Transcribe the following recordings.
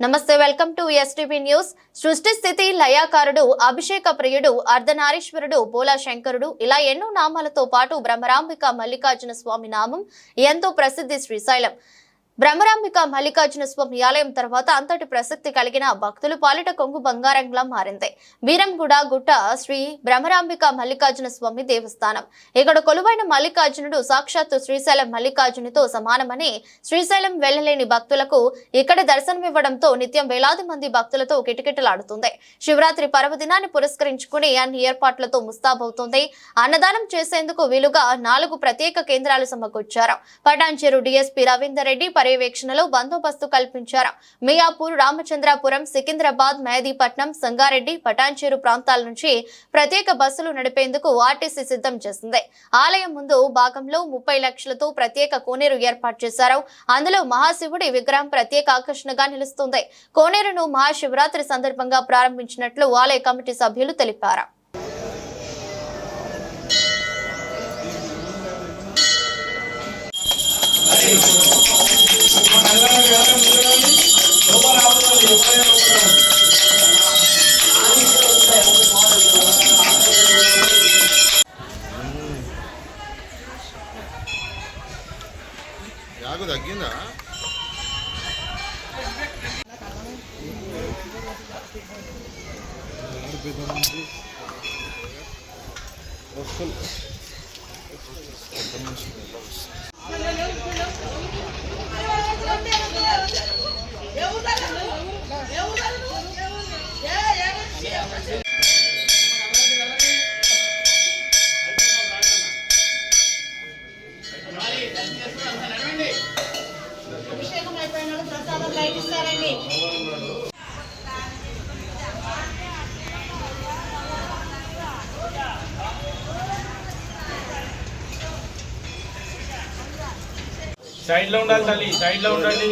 నమస్తే welcome to STV news సృష్టి స్థితి లయాకారుడు అభిషేక ప్రియుడు అర్ధనారీశ్వరుడు బోలా శంకరుడు ఇలా ఎన్నో నామాలతో పాటు బ్రహ్మరాంబిక మల్లికార్జున స్వామి నామం ఎంతో ప్రసిద్ధి శ్రీశైలం. బ్రహ్మరాంబిక మల్లికార్జున స్వామి ఆలయం తర్వాత అంతటి ప్రసక్తి కలిగిన భక్తులు పాలిట కొంగు బంగారంగా మారింది. బీరంగూడ గుట్ట శ్రీ బ్రహ్మరాంబిక మల్లికార్జున స్వామి దేవస్థానం. ఇక్కడ కొలువైన మల్లికార్జునుడు సాక్షాత్తు శ్రీశైలం మల్లికార్జునితో సమానమని శ్రీశైలం వెళ్ళలేని భక్తులకు ఇక్కడ దర్శనమివ్వడంతో నిత్యం వేలాది మంది భక్తులతో కిటకిటలాడుతుంది. శివరాత్రి పర్వదినాన్ని పురస్కరించుకుని అన్ని ఏర్పాట్లతో ముస్తాబవుతుంది. అన్నదానం చేసేందుకు వీలుగా నాలుగు ప్రత్యేక కేంద్రాలు సమకూర్చారు. పటాన్చేరు డిఎస్పీ రవీందర్ రెడ్డి పర్యవేక్షణలో బందోబస్తు కల్పించారు. మియాపూర్ రామచంద్రాపురం సికింద్రాబాద్ మెహదీపట్నం సంగారెడ్డి పటాన్చేరు ప్రాంతాల నుంచి ప్రత్యేక బస్సులు నడిపేందుకు ఆర్టీసీ సిద్ధం చేసింది. ఆలయం ముందు భాగంలో ముప్పై లక్షలతో ప్రత్యేక కోనేరు ఏర్పాటు చేశారు. అందులో మహాశివుడి విగ్రహం ప్రత్యేక ఆకర్షణగా నిలుస్తుంది. కోనేరును మహాశివరాత్రి సందర్భంగా ప్రారంభించినట్లు ఆలయ కమిటీ సభ్యులు తెలిపారు. యాగు తగ్గిందా అభిషేకం సైడ్లో ఉండాలి. తల్లి. సైడ్లో ఉండండి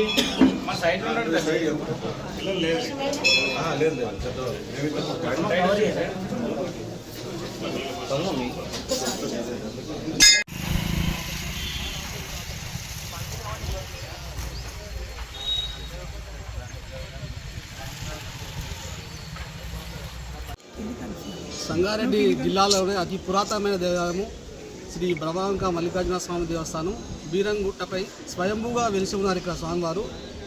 మా సైడ్లో ఉండండి తల్లి. సైడ్ వచ్చి, సైడ్. సంగారెడ్డి జిల్లాలోనే అతి పురాతనమైన దేవాలయము శ్రీ బ్రహ్మాంక మల్లికార్జున స్వామి దేవస్థానం. బీరంగుట్టపై స్వయంభూగా వెలిసి ఉన్నారు ఇక్కడ స్వామివారు.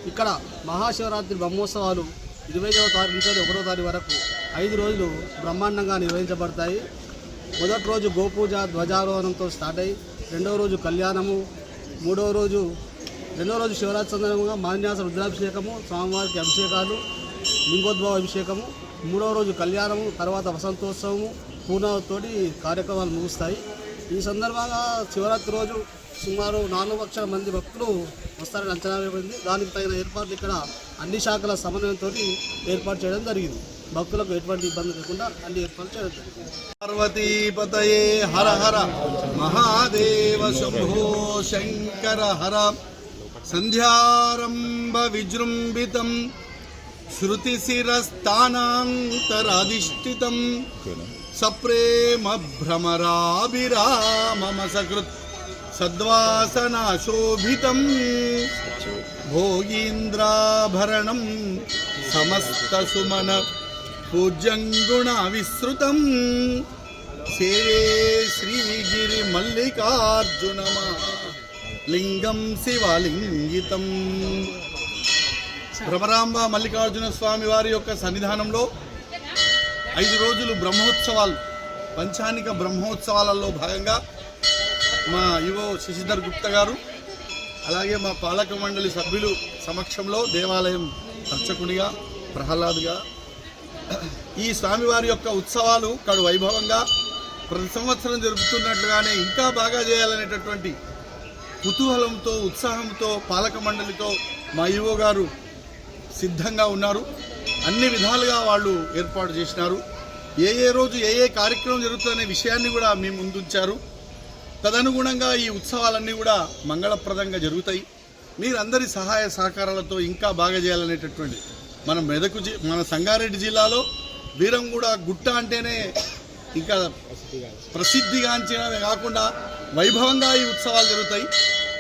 ఇక్కడ మహాశివరాత్రి బ్రహ్మోత్సవాలు ఇరవైవ తారీఖు నుంచి ఒకటో తారీఖు వరకు ఐదు రోజులు బ్రహ్మాండంగా నిర్వహించబడతాయి. మొదటి రోజు గోపూజ ధ్వజారోహణంతో స్టార్ట్ అయ్యి రెండవ రోజు కళ్యాణము మూడవ రోజు రెండవ రోజు శివరాత్రి సందర్భంగా మాన్యాస రుద్రాభిషేకము స్వామివారికి అభిషేకాలు లింగోద్భవ అభిషేకము మూడవ రోజు కళ్యాణము తర్వాత వసంతోత్సవము పూర్ణతోటి కార్యక్రమాలు ముగుస్తాయి. ఈ సందర్భంగా శివరాత్రి రోజు సుమారు నాలుగు లక్షల మంది భక్తులు వస్తారని అంచనా వేయబడింది. దానికి తగిన ఏర్పాట్లు ఇక్కడ అన్ని శాఖల సమన్వయంతో ఏర్పాటు చేయడం జరిగింది. భక్తులకు ఎటువంటి ఇబ్బంది లేకుండా అన్ని ఏర్పాట్లు చేయడం జరిగింది. పార్వతీపతయే హర హర మహాదేవ శంభో శంకర హర. సంధ్యారంభ విజృంభితం శృతిశిరస్థానాంతరాధిష్ఠితం. సప్రేమ భ్రమరాభిరామమ సకృత్ సద్వాసనాశోభితం భోగీంద్రాభరణం సమస్తసుమన పూజ్యంగుణ విశ్రుతం సేవే శ్రీగిరి మల్లికార్జునమా లింగం శివలింగితం. భ్రమరాంబ మల్లికార్జున స్వామి వారి యొక్క సన్నిధానంలో ఐదు రోజులు బ్రహ్మోత్సవాలు పంచానిక బ్రహ్మోత్సవాలలో భాగంగా మా యువ శశిధర్ గుప్తా గారు అలాగే మా పాలక మండలి సభ్యులు సమక్షంలో దేవాలయం అర్చకుడిగా ప్రహ్లాద్గా ఈ స్వామివారి యొక్క ఉత్సవాలు కడు వైభవంగా ప్రతి సంవత్సరం జరుపుతున్నట్లుగానే ఇంకా బాగా చేయాలనేటటువంటి కుతూహలంతో ఉత్సాహంతో పాలక మండలితో మా ఈవో గారు సిద్ధంగా ఉన్నారు. అన్ని విధాలుగా వాళ్ళు ఏర్పాటు చేసినారు. ఏ ఏ రోజు ఏ ఏ కార్యక్రమం జరుగుతుందనే విషయాన్ని కూడా మీ ముందుంచారు తదనుగుణంగా ఈ ఉత్సవాలన్నీ కూడా మంగళప్రదంగా జరుగుతాయి. మీరందరి సహాయ సహకారాలతో ఇంకా బాగా చేయాలనేటటువంటి మన మెదకు జి మన సంగారెడ్డి జిల్లాలో వీరంగూడ గుట్ట అంటేనే ఇంకా ప్రసిద్ధిగాంచినవి కాకుండా వైభవంగా ఈ ఉత్సవాలు జరుగుతాయి.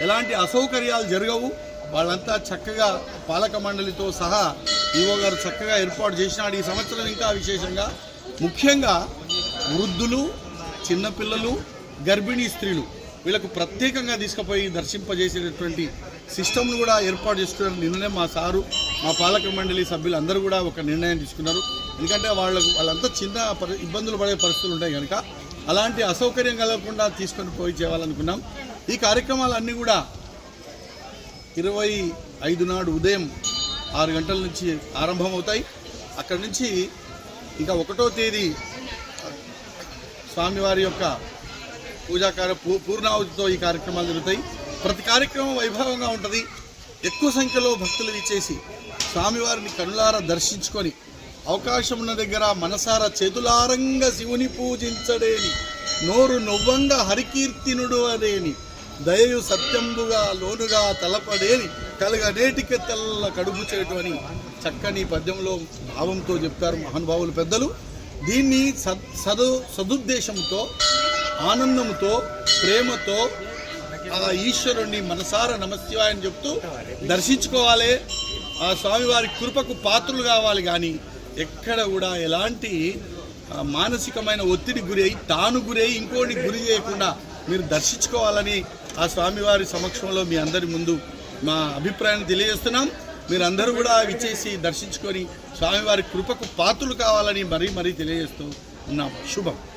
ఎలాంటి అసౌకర్యాలు జరగవు. వాళ్ళంతా చక్కగా పాలక మండలితో సహా ఈవో గారు చక్కగా ఏర్పాటు చేసినాడు. ఈ సంవత్సరం ఇంకా విశేషంగా ముఖ్యంగా వృద్ధులు చిన్నపిల్లలు గర్భిణీ స్త్రీలు వీళ్ళకు ప్రత్యేకంగా తీసుకుపోయి దర్శింపజేసేటటువంటి సిస్టమ్ను కూడా ఏర్పాటు చేసుకున్నారు. నిన్ననే మా సారు మా పాలక మండలి సభ్యులు అందరూ కూడా ఒక నిర్ణయం తీసుకున్నారు. ఎందుకంటే వాళ్ళకు వాళ్ళంతా చిన్న పరి- ఇబ్బందులు పడే పరిస్థితులు ఉంటాయి కనుక అలాంటి అసౌకర్యం కలగకుండా తీసుకొని పోయి చేయాలనుకున్నాం. ఈ కార్యక్రమాలన్నీ కూడా ఇరవై ఐదు నాడు ఉదయం ఆరు గంటల నుంచి ఆరంభమవుతాయి. అక్కడి నుంచి ఇంకా ఒకటో తేదీ స్వామివారి యొక్క పూజాకార పూ- పూర్ణావతితో ఈ కార్యక్రమాలు జరుగుతాయి. ప్రతి కార్యక్రమం వైభవంగా ఉంటుంది. ఎక్కువ సంఖ్యలో భక్తులు ఇచ్చేసి స్వామివారిని కనులారా దర్శించుకొని అవకాశం ఉన్న దగ్గర మనసారా చేతులారంగా శివుని పూజించడేని నోరు నొవ్వంగా హరికీర్తినుడు అదేని దయయు సత్యంబుగా లోనుగా తలపడేని కలగనేటిక తెల్ల కడుపు చేయటం అని చక్కని పద్యంలో భావంతో చెప్తారు మహానుభావులు పెద్దలు. దీన్ని సద్ సదు సదుద్దేశంతో ఆనందంతో ప్రేమతో ఆ ఈశ్వరుణ్ణి మనసార నమశివాయని చెప్తూ దర్శించుకోవాలి. ఆ స్వామివారి కృపకు పాత్రలు కావాలి కానీ ఎక్కడ కూడా ఎలాంటి మానసికమైన ఒత్తిడి గురి అయి తాను గురి అయి ఇంకోటి గురి చేయకుండా మీరు దర్శించుకోవాలని ఆ స్వామివారి సమక్షంలో మీ అందరి ముందు మా అభిప్రాయాన్ని తెలియజేస్తున్నాం. మీరందరూ కూడా విచ్చేసి దర్శించుకొని స్వామివారి కృపకు పాత్రులు కావాలని మరీ మరీ తెలియజేస్తూ ఉన్నాం. శుభం.